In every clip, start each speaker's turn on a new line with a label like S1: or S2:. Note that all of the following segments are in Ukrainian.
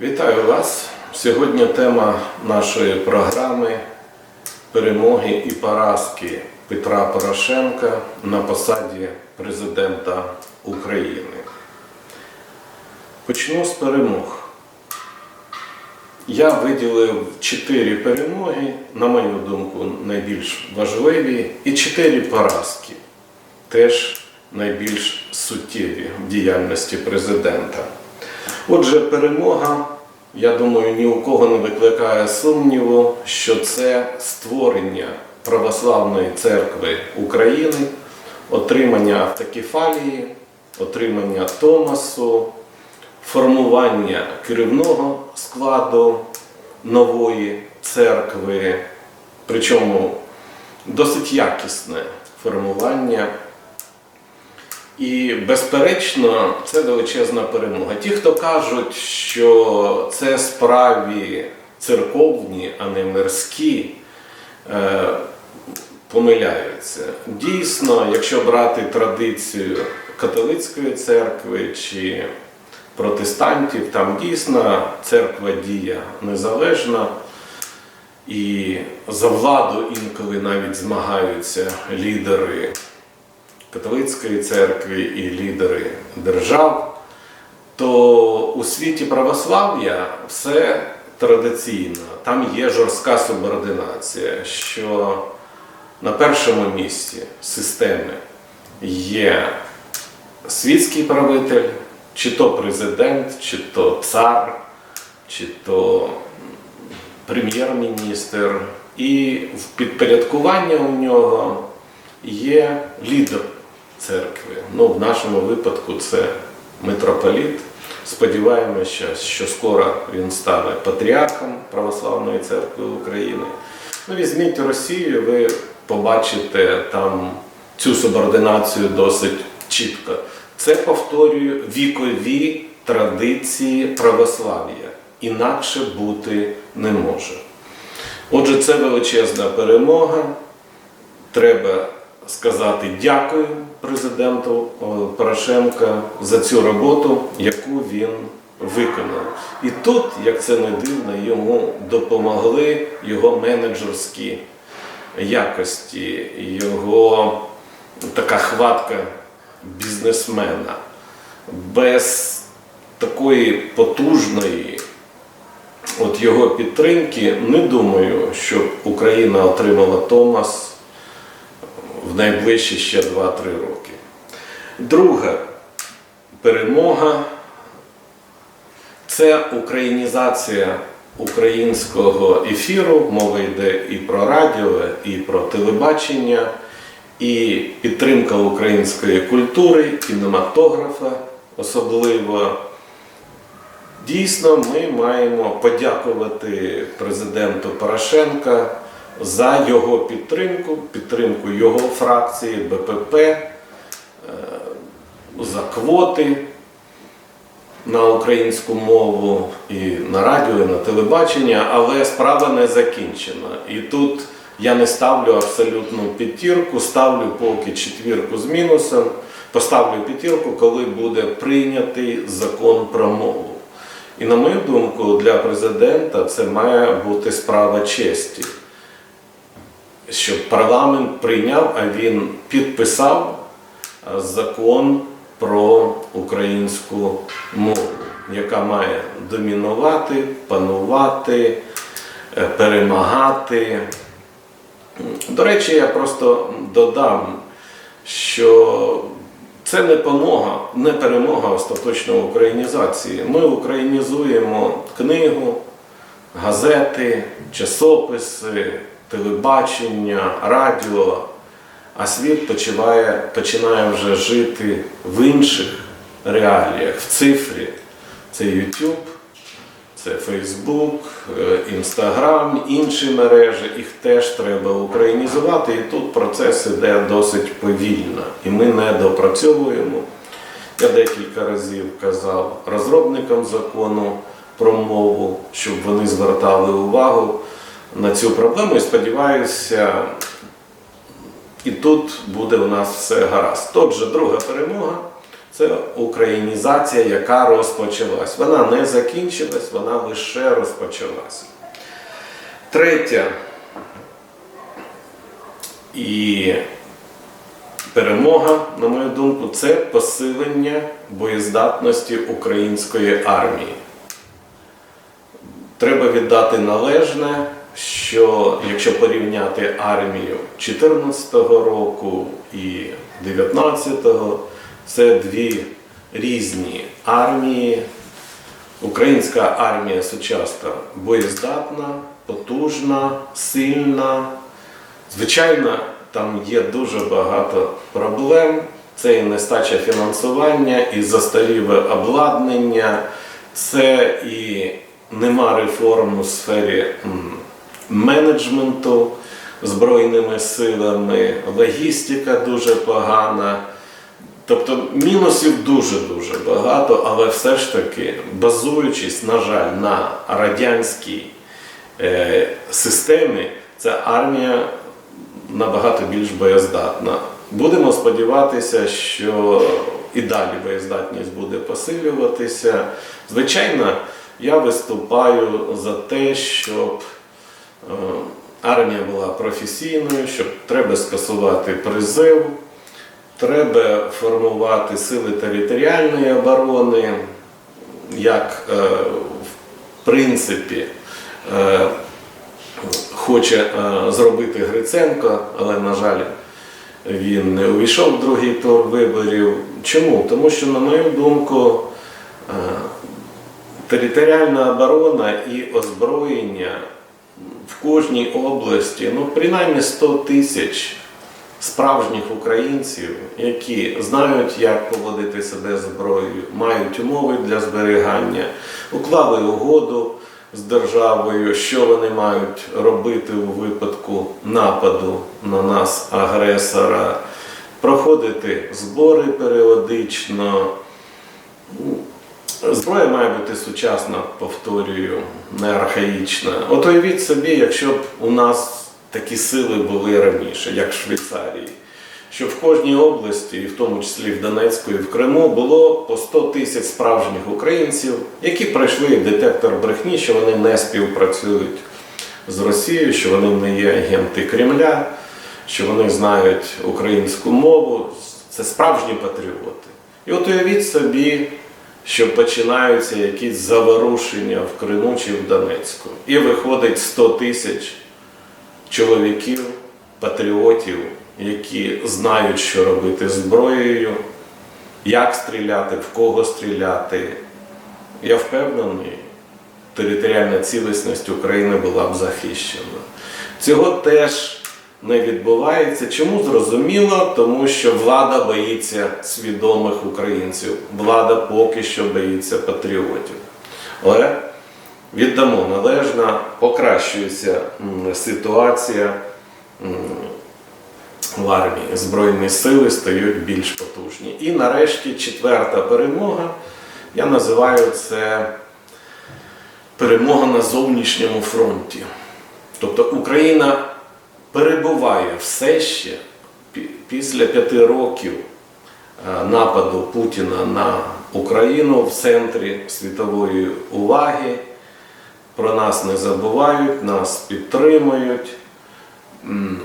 S1: Вітаю вас! Сьогодні тема нашої програми перемоги і поразки Петра Порошенка на посаді президента України. Почну з перемог. Я виділив чотири перемоги, на мою думку, найбільш важливі, і чотири поразки, теж найбільш суттєві в діяльності президента. Отже, перемога, я думаю, ні у кого не викликає сумніву, що це створення Православної церкви України, отримання автокефалії, отримання Томасу, формування керівного складу нової церкви, причому досить якісне формування. І, безперечно, це величезна перемога. Ті, хто кажуть, що це справі церковні, а не мирські, е, помиляються. Дійсно, якщо брати традицію католицької церкви чи протестантів, там дійсно церква дія незалежна. І за владу інколи навіть змагаються лідери католицької церкви і лідери держав, то у світі православ'я все традиційно. Там є жорстка субординація, що на першому місці системи є світський правитель, чи то президент, чи то цар, чи то прем'єр-міністр, і в підпорядкування у нього є лідер церкви. Ну, в нашому випадку це митрополіт. Сподіваємося, що скоро він стане патріархом Православної церкви України. Ну, візьміть Росію, ви побачите там цю субординацію досить чітко. Це повторюю вікові традиції православ'я. Інакше бути не може. Отже, це величезна перемога. Треба сказати дякую президенту Порошенка за цю роботу, яку він виконав. І тут, як це не дивно, йому допомогли його менеджерські якості, його така хватка бізнесмена. Без такої потужної от його підтримки не думаю, щоб Україна отримала Томас найближчі ще 2-3 роки. Друга перемога це українізація українського ефіру. Мова йде і про радіо, і про телебачення, і підтримка української культури, кінематографа особливо. Дійсно, ми маємо подякувати президенту Порошенка за його підтримку, підтримку його фракції БПП, е, за квоти на українську мову і на радіо, і на телебачення, але справа не закінчена. І тут я не ставлю абсолютну п'ятірку, ставлю поки четвірку з мінусом, поставлю п'ятірку, коли буде прийнятий закон про мову. І на мою думку, для президента це має бути справа честі щоб парламент прийняв, а він підписав е, закон про українську мову, яка має домінувати, панувати, е, перемагати. До речі, я просто додам, що це не перемога, не перемога остаточної українізації. Ми українізуємо книгу, газети, часописи телебачення, радіо, а світ починає, починає вже жити в інших реаліях, в цифрі. Це YouTube, це Facebook, Instagram, інші мережі, їх теж треба українізувати. І тут процес іде досить повільно. І ми не допрацьовуємо. Я декілька разів казав розробникам закону про мову, щоб вони звертали увагу на цю проблему і сподіваюся, і тут буде у нас все гаразд. Отже, друга перемога Це українізація, яка розпочалась. Вона не закінчилась, вона лише розпочалась. Третя і перемога, на мою думку, це посилення боєздатності української армії. Треба віддати належне, що якщо порівняти армію 2014 року і 2019, це дві різні армії. Українська армія сучасна боєздатна, потужна, сильна. Звичайно, там є дуже багато проблем. Це і нестача фінансування, і застаріле обладнання, це і нема реформ у сфері менеджменту збройними силами, логістика дуже погана. Тобто мінусів дуже-дуже багато, але все ж таки, базуючись, на жаль, на радянській е, системі, ця армія набагато більш боєздатна. Будемо сподіватися, що і далі боєздатність буде посилюватися. Звичайно, я виступаю за те, щоб армія була професійною, щоб треба скасувати призив. Треба формувати сили територіальної оборони, як е, в принципі е, хоче е, зробити Гриценко, але, на жаль, він не увійшов в другий тур виборів. Чому? Тому що, на мою думку, е, територіальна оборона і озброєння в кожній області, ну, принаймні 100 тисяч справжніх українців, які знають, як поводити себе зброєю, мають умови для зберігання, уклали угоду з державою, що вони мають робити у випадку нападу на нас агресора, проходити збори періодично. Зброя має бути сучасна, повторюю, не архаїчна. От уявіть собі, якщо б у нас такі сили були раніше, як в Швейцарії, що в кожній області, і в тому числі в Донецьку і в Криму, було по 100 тисяч справжніх українців, які пройшли детектор брехні, що вони не співпрацюють з Росією, що вони не є агенти Кремля, що вони знають українську мову. Це справжні патріоти. І от уявіть собі, що починаються якісь заворушення в Криму чи в Донецьку. І виходить 100 тисяч чоловіків, патріотів, які знають, що робити зброєю, як стріляти, в кого стріляти. Я впевнений, територіальна цілісність України була б захищена. Цього теж не відбувається. Чому зрозуміло? Тому що влада боїться свідомих українців, влада поки що боїться патріотів. Але віддамо належно, покращується ситуація в армії. Збройні сили стають більш потужні. І нарешті четверта перемога. Я називаю це перемога на зовнішньому фронті. Тобто Україна перебуває все ще після п'яти років е, нападу Путіна на Україну в центрі світової уваги. Про нас не забувають, нас підтримують.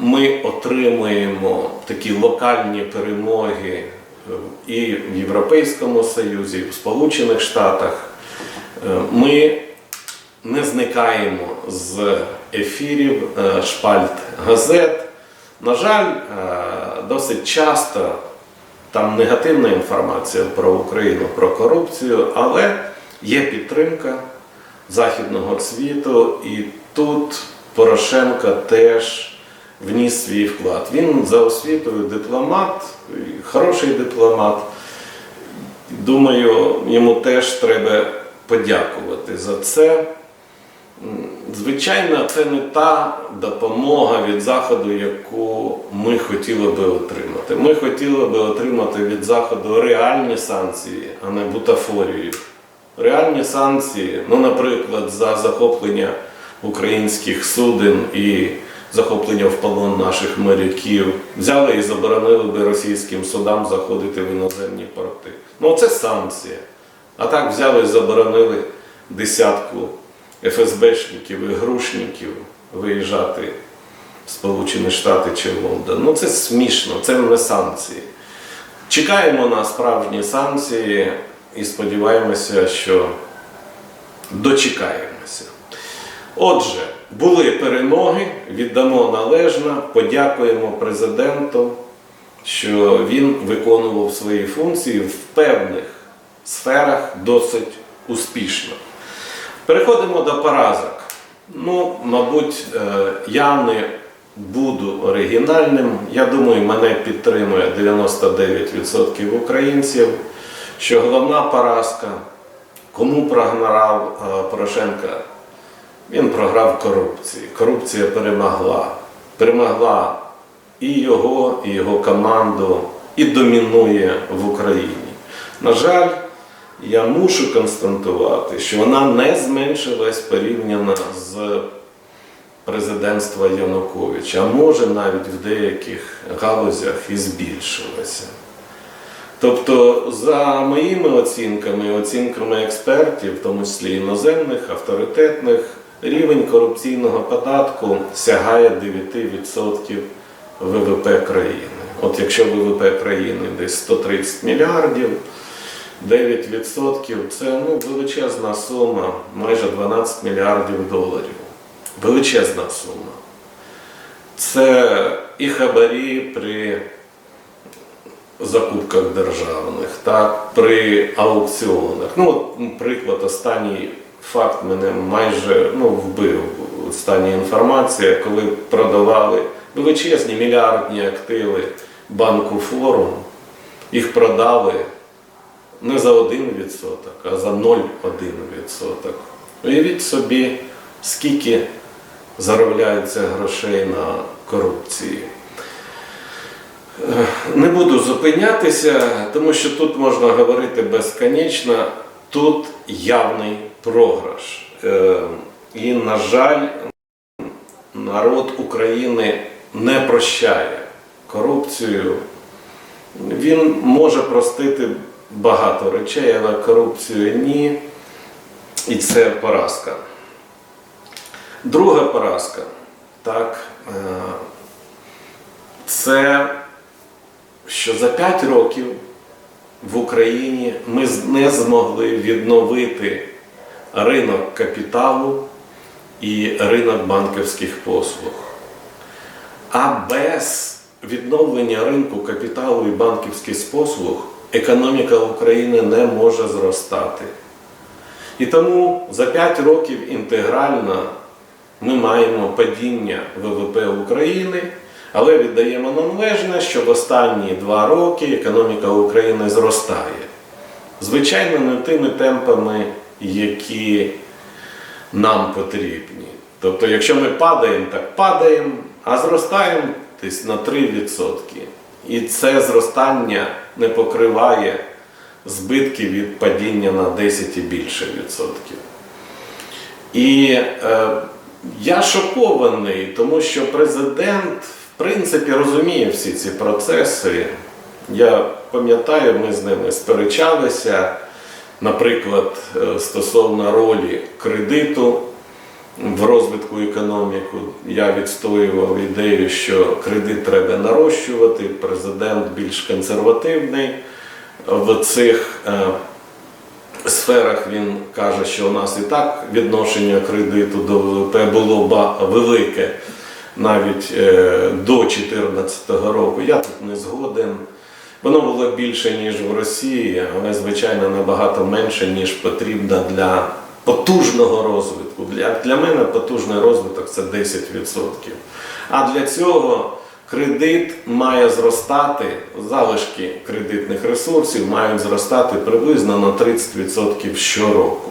S1: Ми отримуємо такі локальні перемоги е, і в Європейському Союзі, і в Сполучених Штатах. Е, Ми не зникаємо з ефірів, е, шпальт газет. На жаль, е, досить часто там негативна інформація про Україну, про корупцію, але є підтримка західного світу, і тут Порошенко теж вніс свій вклад. Він за освітою дипломат, хороший дипломат. Думаю, йому теж треба подякувати за це. Звичайно, це не та допомога від Заходу, яку ми хотіли би отримати. Ми хотіли би отримати від Заходу реальні санкції, а не бутафорію. Реальні санкції, ну, наприклад, за захоплення українських суден і захоплення в полон наших моряків, взяли і заборонили би російським судам заходити в іноземні порти. Ну це санкція. А так взяли і заборонили десятку ФСБшників і грушників виїжджати в Сполучені Штати чи в Лондон. Ну це смішно, це не санкції. Чекаємо на справжні санкції і сподіваємося, що дочекаємося. Отже, були перемоги, віддамо належно, подякуємо президенту, що він виконував свої функції в певних сферах досить успішно. Переходимо до поразок. Ну, мабуть, е, я не буду оригінальним. Я думаю, мене підтримує 99% українців, що головна поразка, кому програв е, Порошенка, він програв корупції. Корупція перемогла. Перемогла і його, і його команду, і домінує в Україні. На жаль, я мушу констатувати, що вона не зменшилась порівняно з президентства Януковича, а може навіть в деяких галузях і збільшилася. Тобто, за моїми оцінками, оцінками експертів, в тому числі іноземних, авторитетних, рівень корупційного податку сягає 9% ВВП країни. От якщо ВВП країни десь 130 мільярдів, 9% це ну, величезна сума, майже 12 мільярдів доларів. Величезна сума. Це і хабарі при закупках державних, так, при аукціонах. Ну, от, приклад, останній факт мене майже ну, вбив. Остання інформація, коли продавали величезні мільярдні активи банку форум, їх продали не за 1%, а за 0,1%. Уявіть собі, скільки заробляється грошей на корупції. Е, Не буду зупинятися, тому що тут можна говорити безконечно. Тут явний програш. Е, І, на жаль, народ України не прощає корупцію. Він може простити багато речей, але корупцію ні. І це поразка. Друга поразка, так, е, це що за 5 років в Україні ми не змогли відновити ринок капіталу і ринок банківських послуг. А без відновлення ринку капіталу і банківських послуг економіка України не може зростати. І тому за 5 років інтегрально ми маємо падіння ВВП України, але віддаємо належне, що в останні 2 роки економіка України зростає. Звичайно, не тими темпами, які нам потрібні. Тобто, якщо ми падаємо, так падаємо, а зростаємо десь на 3%. І це зростання не покриває збитки від падіння на 10 і більше відсотків. І е, я шокований, тому що президент, в принципі, розуміє всі ці процеси. Я пам'ятаю, ми з ними сперечалися, наприклад, е, стосовно ролі кредиту в розвитку економіки. Я відстоював ідею, що кредит треба нарощувати. Президент більш консервативний в цих е, сферах він каже, що у нас і так відношення кредиту до ВВП було велике навіть е, до 2014 року. Я тут не згоден. Воно було більше, ніж в Росії, але, звичайно, набагато менше, ніж потрібно для потужного розвитку. Для, для мене потужний розвиток це 10%. А для цього кредит має зростати, залишки кредитних ресурсів мають зростати приблизно на 30% щороку.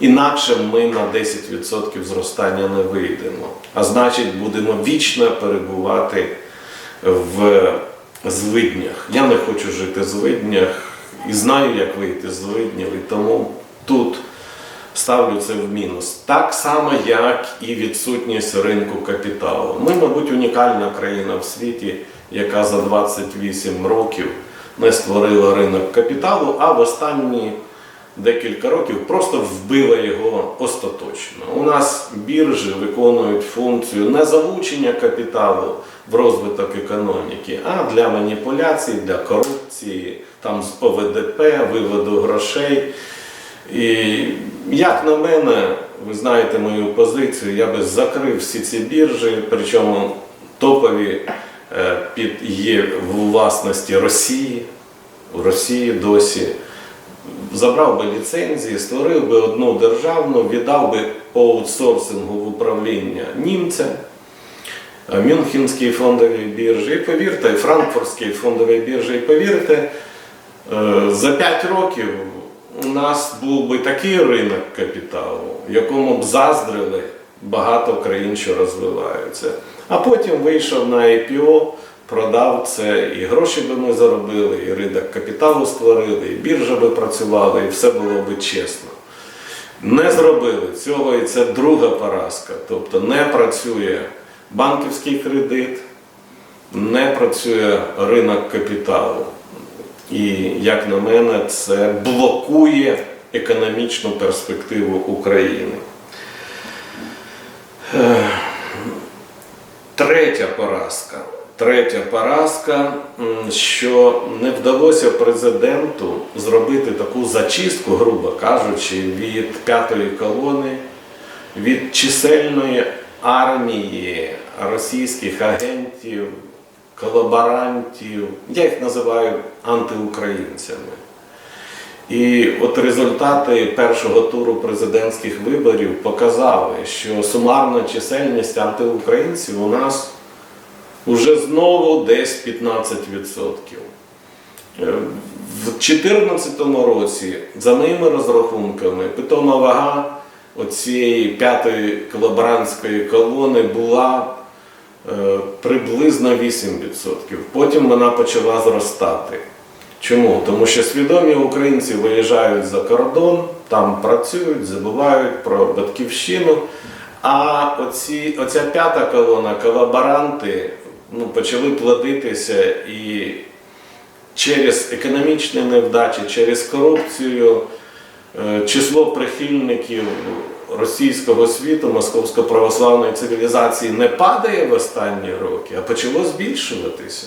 S1: Інакше ми на 10% зростання не вийдемо. А значить, будемо вічно перебувати в злиднях. Я не хочу жити в злиднях і знаю, як вийти з злиднів, і тому тут ставлю це в мінус. Так само, як і відсутність ринку капіталу. Ми, мабуть, унікальна країна в світі, яка за 28 років не створила ринок капіталу, а в останні декілька років просто вбила його остаточно. У нас біржі виконують функцію не залучення капіталу в розвиток економіки, а для маніпуляцій, для корупції, там з ОВДП, виводу грошей. І як на мене, ви знаєте мою позицію, я би закрив всі ці біржі, причому топові е, під є в власності Росії, в Росії досі. Забрав би ліцензії, створив би одну державну, віддав би по аутсорсингу в управління німцям, е, Мюнхенській фондовій біржі, і повірте, Франкфуртській фондовій біржі, і повірте, е, за 5 років у нас був би такий ринок капіталу, якому б заздрили багато країн, що розвиваються. А потім вийшов на IPO, продав це, і гроші би ми заробили, і ринок капіталу створили, і біржа би працювала, і все було би чесно. Не зробили цього, і це друга поразка. Тобто не працює банківський кредит, не працює ринок капіталу. І, як на мене, це блокує економічну перспективу України. Е, Третя поразка. Третя поразка, що не вдалося президенту зробити таку зачистку, грубо кажучи, від п'ятої колони, від чисельної армії російських агентів, колаборантів, я їх називаю антиукраїнцями. І от результати першого туру президентських виборів показали, що сумарна чисельність антиукраїнців у нас вже знову десь 15%. Е, В 2014 році, за моїми розрахунками, питома вага оцієї п'ятої колаборантської колони була приблизно 8%. Потім вона почала зростати. Чому? Тому що свідомі українці виїжджають за кордон, там працюють, забувають про батьківщину. А оці, оця п'ята колона, колаборанти, ну, почали плодитися і через економічні невдачі, через корупцію, е, число прихильників російського світу, московсько православної цивілізації не падає в останні роки, а почало збільшуватися.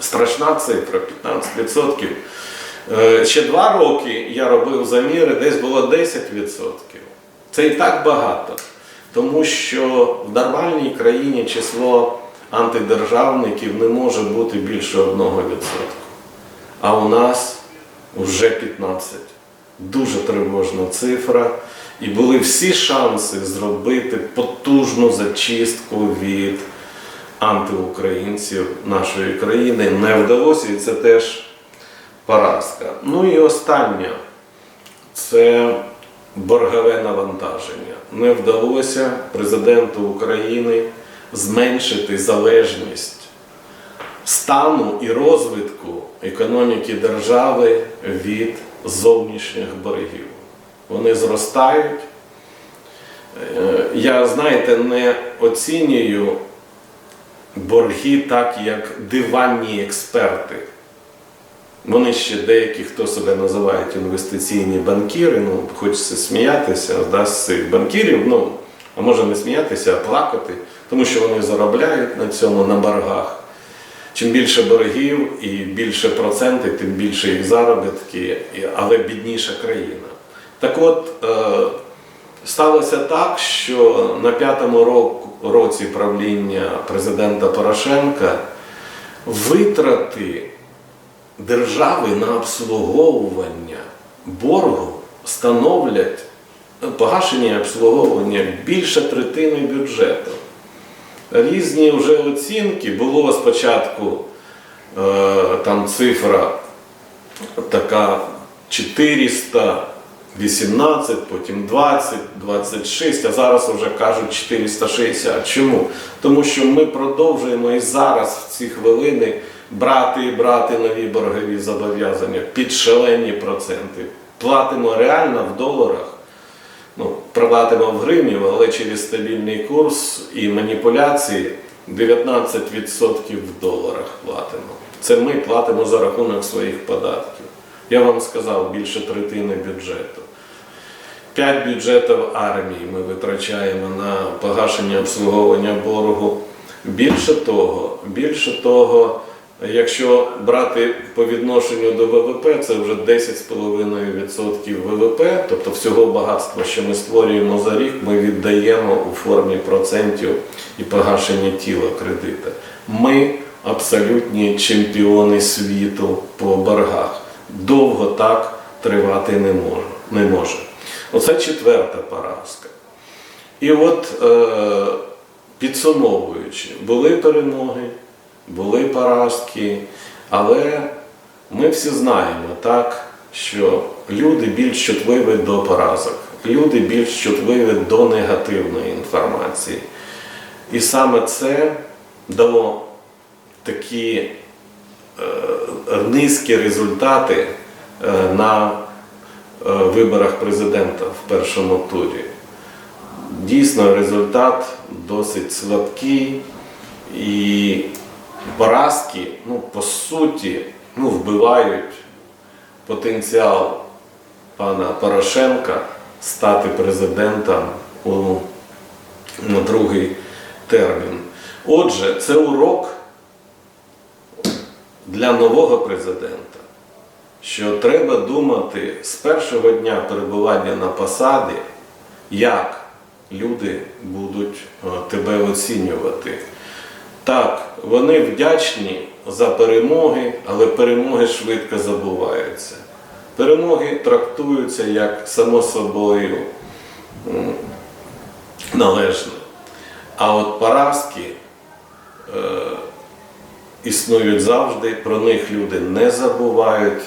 S1: Страшна цифра 15%. Е, Ще два роки я робив заміри, десь було 10%. Це і так багато. Тому що в нормальній країні число антидержавників не може бути більше 1%. А у нас вже 15. Дуже тривожна цифра. І були всі шанси зробити потужну зачистку від антиукраїнців нашої країни. Не вдалося, і це теж поразка. Ну і останнє це боргове навантаження. Не вдалося президенту України зменшити залежність стану і розвитку економіки держави від зовнішніх боргів. Вони зростають. Е, Я, знаєте, не оцінюю борги так, як диванні експерти. Вони ще деякі, хто себе називають інвестиційні банкіри, ну, хочеться сміятися да, з цих банкірів, ну, а може не сміятися, а плакати, тому що вони заробляють на цьому на боргах. Чим більше боргів і більше проценти, тим більше їх заробітки, але бідніша країна. Так от, е, сталося так, що на п'ятому році правління президента Порошенка витрати держави на обслуговування боргу становлять погашення і обслуговування більше третини бюджету. Різні вже оцінки було спочатку е, там цифра така 418, потім 20, 26, а зараз вже кажуть 460. Чому? Тому що ми продовжуємо і зараз в ці хвилини брати і брати нові боргові зобов'язання під шалені проценти. Платимо реально в доларах платимо в гривні, але через стабільний курс і маніпуляції 19% в доларах платимо. Це ми платимо за рахунок своїх податків. Я вам сказав, більше третини бюджету. П'ять бюджетів армії ми витрачаємо на погашення обслуговування боргу. Більше того, більше того, якщо брати по відношенню до ВВП, це вже 10,5% ВВП, тобто всього багатства, що ми створюємо за рік, ми віддаємо у формі процентів і погашення тіла кредита. Ми абсолютні чемпіони світу по боргах. Довго так тривати не може. Не може. Оце четверта поразка. І от, е, підсумовуючи, були перемоги, були поразки, але ми всі знаємо так, що люди більш чутливі до поразок, люди більш чутливі до негативної інформації. І саме це дало такі е, низькі результати е, на е, виборах президента в першому турі. Дійсно, результат досить слабкий і поразки, ну, по суті, ну, вбивають потенціал пана Порошенка стати президентом у на другий термін. Отже, це урок для нового президента, що треба думати з першого дня перебування на посаді, як люди будуть е, тебе оцінювати. Так, вони вдячні за перемоги, але перемоги швидко забуваються. Перемоги трактуються як само собою належне. А от поразки е, існують завжди, про них люди не забувають,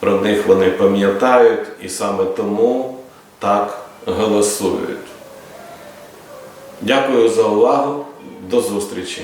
S1: про них вони пам'ятають і саме тому так голосують. Дякую за увагу. До зустрічі!